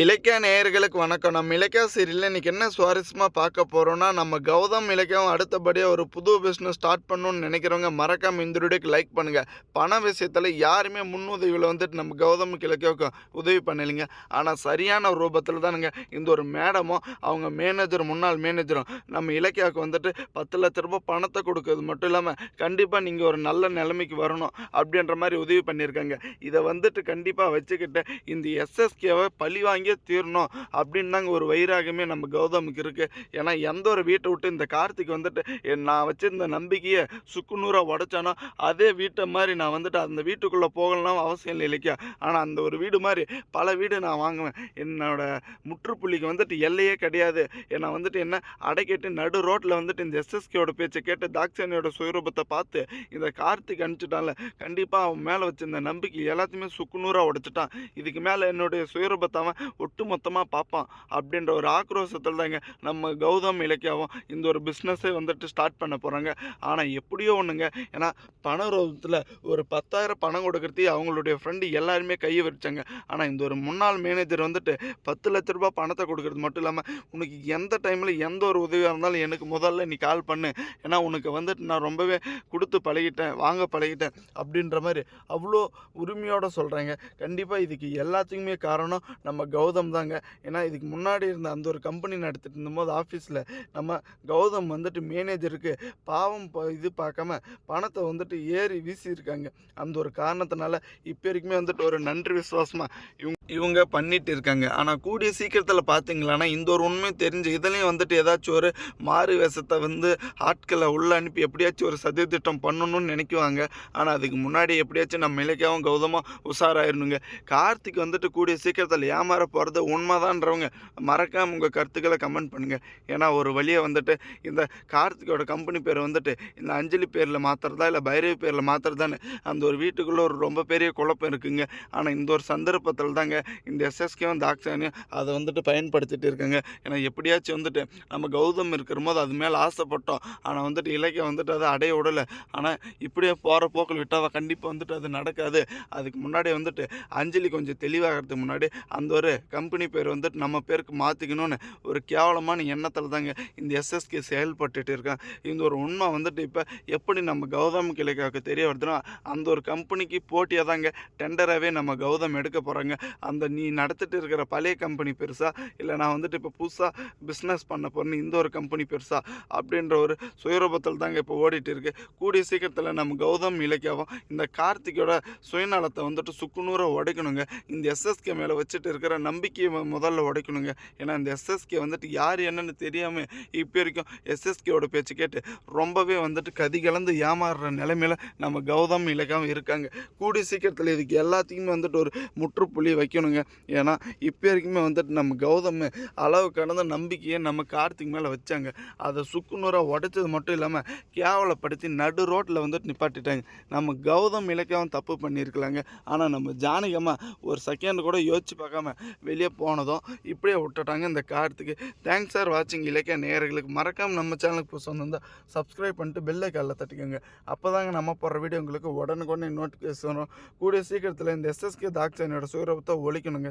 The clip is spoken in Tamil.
இலக்கிய நேயர்களுக்கு வணக்கம். நம்ம இலக்கிய சீரியலில் இன்றைக்கி என்ன சுவாரஸ்யமாக பார்க்க போகிறோம்னா நம்ம கௌதம் இலக்கியம் அடுத்தபடியாக ஒரு புது பிஸ்னஸ் ஸ்டார்ட் பண்ணணும்னு நினைக்கிறவங்க மறக்காம இந்த வீடியோக்கு லைக் பண்ணுங்கள் பண விஷயத்தில் யாருமே முன்னுதவியில் வந்துட்டு நம்ம கௌதமுக்கு இலக்கியாவுக்கு உதவி பண்ணலைங்க. ஆனால் சரியான ரூபத்தில் தானுங்க இந்த ஒரு மேடமும் அவங்க மேனேஜர் முன்னாள் மேனேஜரும் நம்ம இலக்கியாவுக்கு வந்துட்டு பத்து லட்ச ரூபாய் பணத்தை கொடுக்கறது மட்டும் இல்லாமல் கண்டிப்பாக நீங்கள் ஒரு நல்ல நிலைமைக்கு வரணும் அப்படின்ற மாதிரி உதவி பண்ணியிருக்காங்க. இதை வந்துட்டு கண்டிப்பாக வச்சுக்கிட்டு இந்த எஸ்எஸ்கேவை பழி வாங்கி வாங்கியே தீரணும் அப்படின்னு தாங்க ஒரு வைராகமே நம்ம கௌதமுக்கு இருக்குது ஏன்னா எந்த ஒரு வீட்டை விட்டு இந்த கார்த்திக் வந்துட்டு என் நான் வச்சிருந்த நம்பிக்கையை சுக்குநூறாக உடைச்சானோ அதே வீட்டை மாதிரி நான் வந்துட்டு அந்த வீட்டுக்குள்ளே போகலாம் அவசியம் இல்லை இல்லைக்கா ஆனால் அந்த ஒரு வீடு மாதிரி பல வீடு நான் வாங்குவேன். என்னோட முற்றுப்புள்ளிக்கு வந்துட்டு எல்லையே கிடையாது. என்னை வந்துட்டு என்ன அடைக்கிட்டு நடு ரோட்டில் வந்துட்டு இந்த எஸ்எஸ்கேயோட பேச்சை கேட்டு தாக்ஷானியோட சுயரூபத்தை பார்த்து இந்த கார்த்திக் அனுப்பிச்சிட்டான்ல கண்டிப்பாக அவன் மேலே வச்சிருந்த நம்பிக்கை எல்லாத்தையுமே சுக்குநூறாக உடைச்சிட்டான். இதுக்கு மேலே என்னுடைய சுயரூபத்தை அவன் ஒட்டு மொத்தமாக பார்ப்பான். அப்படின்ற ஒரு ஆக்ரோஷத்தில் தாங்க நம்ம கௌதம் இலக்கியாவும் இந்த ஒரு பிஸ்னஸே வந்துட்டு ஸ்டார்ட் பண்ண போகிறாங்க ஆனால் எப்படியோ ஒன்றுங்க ஏன்னா பண ரூபத்தில் ஒரு பத்தாயிரம் பணம் கொடுக்கறதே அவங்களுடைய ஃப்ரெண்டு எல்லாருமே கையை வச்சாங்க ஆனால் இந்த ஒரு முன்னாள் மேனேஜர் வந்துட்டு பத்து லட்ச ரூபாய் பணத்தை கொடுக்கறது மட்டும் இல்லாமல் உனக்கு எந்த டைமில் எந்த ஒரு உதவியாக இருந்தாலும் எனக்கு முதல்ல நீ கால் பண்ணு. ஏன்னா உனக்கு வந்துட்டு நான் ரொம்பவே கொடுத்து பழகிட்டேன் வாங்க பழகிட்டேன் அப்படின்ற மாதிரி அவ்வளோ உரிமையோடு சொல்கிறாங்க கண்டிப்பாக இதுக்கு எல்லாத்துக்குமே காரணம் நம்ம கௌதம் தாங்க ஏன்னா இதுக்கு முன்னாடி இருந்த அந்த ஒரு கம்பெனி நடத்திட்டு இருந்தபோது ஆஃபீஸில் நம்ம கௌதம் வந்துட்டு மேனேஜருக்கு பாவம் இது பார்க்காம பணத்தை வந்துட்டு ஏறி வீசியிருக்காங்க. அந்த ஒரு காரணத்தினால இப்போ வரைக்குமே வந்துட்டு ஒரு நன்றி விசுவாசமாக இவங்க இவங்க பண்ணிட்டு இருக்காங்க. ஆனால் கூடிய சீக்கிரத்தில் பார்த்தீங்களான்னா இந்த ஒரு உண்மை தெரிஞ்சு இதுலேயும் வந்துட்டு ஏதாச்சும் ஒரு மாறு வேஷத்தை வந்து ஆட்களை உள்ளே அனுப்பி எப்படியாச்சும் ஒரு சதித்திட்டம் பண்ணணும்னு நினைக்குவாங்க. ஆனால் அதுக்கு முன்னாடி எப்படியாச்சும் நம்ம இலக்கியாவும் கௌதமும் உஷாராயிருணுங்க. கார்த்திக் வந்துட்டு கூடிய சீக்கிரத்தில் ஏமாற போகிறது உண்மைதான்றவங்க மறக்காமல் உங்கள் கருத்துக்களை கமெண்ட் பண்ணுங்கள் ஏன்னா ஒரு வழியை வந்துட்டு இந்த கார்த்திகோட கம்பெனி பேர் வந்துட்டு இந்த அஞ்சலி பேரில் மாற்றுறதா இல்லை பைரவி பேரில் மாற்றுறதான்னு அந்த ஒரு வீட்டுக்குள்ளே ஒரு ரொம்ப பெரிய குழப்பம் இருக்குங்க. ஆனால் இந்த ஒரு சந்தர்ப்பத்தில் தாங்க இந்த எஸ்எஸ்கேவும் தாக்ஷானியும் அதை வந்துட்டு பயன்படுத்திட்டு இருக்காங்க. ஏன்னா எப்படியாச்சும் வந்துட்டு நம்ம கௌதம் இருக்கிற போது அது மேலே ஆசைப்பட்டோம். ஆனால் வந்துட்டு இலக்கியம் வந்துட்டு அதை அடைய விடலை. ஆனால் இப்படியே போகிற போக்கில் விட்டால் கண்டிப்பாக வந்துட்டு அது நடக்காது. அதுக்கு முன்னாடி வந்துட்டு அஞ்சலி கொஞ்சம் தெளிவாகிறதுக்கு முன்னாடி அந்த ஒரு கம்பெனி பேர் வந்துட்டு நம்ம பேருக்கு மாற்றிக்கணும்னு ஒரு கேவலமான எண்ணத்தில் தாங்க இந்த எஸ்எஸ்கே செயல்பட்டுட்டு இருக்கான் இந்த ஒரு உண்மை வந்துட்டு இப்போ எப்படி நம்ம கௌதம் கிளைக்காவுக்கு தெரிய வருதுன்னா அந்த ஒரு கம்பெனிக்கு போட்டியாக தாங்க டெண்டராகவே நம்ம கௌதம் எடுக்க போகிறாங்க அந்த நீ நடத்திட்டு இருக்கிற பழைய கம்பெனி பெருசா? இல்லை நான் வந்துட்டு இப்போ புதுசாக பிஸ்னஸ் பண்ண போகிறேன்னு இந்த ஒரு கம்பெனி பெருசா? அப்படின்ற ஒரு சுயரூபத்தில் தாங்க இப்போ ஓடிட்டு இருக்கு. கூடிய சீக்கிரத்தில் நம்ம கௌதம் இலக்கியாவும் இந்த கார்த்திகோட சுயநலத்தை வந்துட்டு சுக்குநூறாக உடைக்கணுங்க. இந்த எஸ்எஸ்கே மேலே வச்சுட்டு இருக்கிற நம்பிக்கையை முதல்ல உடைக்கணுங்க. ஏன்னா இந்த எஸ்எஸ்கே வந்துட்டு யார் என்னன்னு தெரியாமல் இப்போ வரைக்கும் எஸ்எஸ்கேவோட பேச்சு கேட்டு ரொம்பவே வந்துட்டு கதி கலந்து ஏமாறுற நிலைமையில் நம்ம கௌதம் இலக்காவும் இருக்காங்க. கூடிய சீக்கிரத்தில் இதுக்கு எல்லாத்தையுமே வந்துட்டு ஒரு முற்றுப்புள்ளி வைக்கணுங்க. ஏன்னா இப்போ வரைக்குமே வந்துட்டு நம்ம கௌதம் அளவு கடந்த நம்பிக்கையை நம்ம கார்த்திக் மேலே வச்சாங்க. அதை சுக்குநூறாக உடைச்சது மட்டும் இல்லாமல் கேவலப்படுத்தி நடு ரோட்டில் வந்துட்டு நிப்பாட்டிட்டாங்க. நம்ம கௌதம் இலக்கியம் தப்பு பண்ணியிருக்கலாங்க. ஆனால் நம்ம ஜானகம்மா ஒரு செகண்ட் கூட யோசிச்சு பார்க்காம வெளியே போனதும் இப்படியே விட்டுட்டாங்க இந்த கார்த்துக்கு தேங்க்ஸ் சார் வாட்சிங் இலக்கிய நேயர்களுக்கு. மறக்காமல் நம்ம சேனலுக்கு புதுசு வந்திருந்தால் சப்ஸ்கிரைப் பண்ணிட்டு பெல்லை காலில் தட்டிக்கோங்க. அப்போ தாங்க நம்ம போடுற வீடியோ உங்களுக்கு உடனுக்குடனே நோட்டிஃபிகேஷன் வரும். கூடிய சீக்கிரத்தில் இந்த எஸ்எஸ்கே தாக்ஷானியோட சுயரூபத்தை ஒழிக்கணுங்க.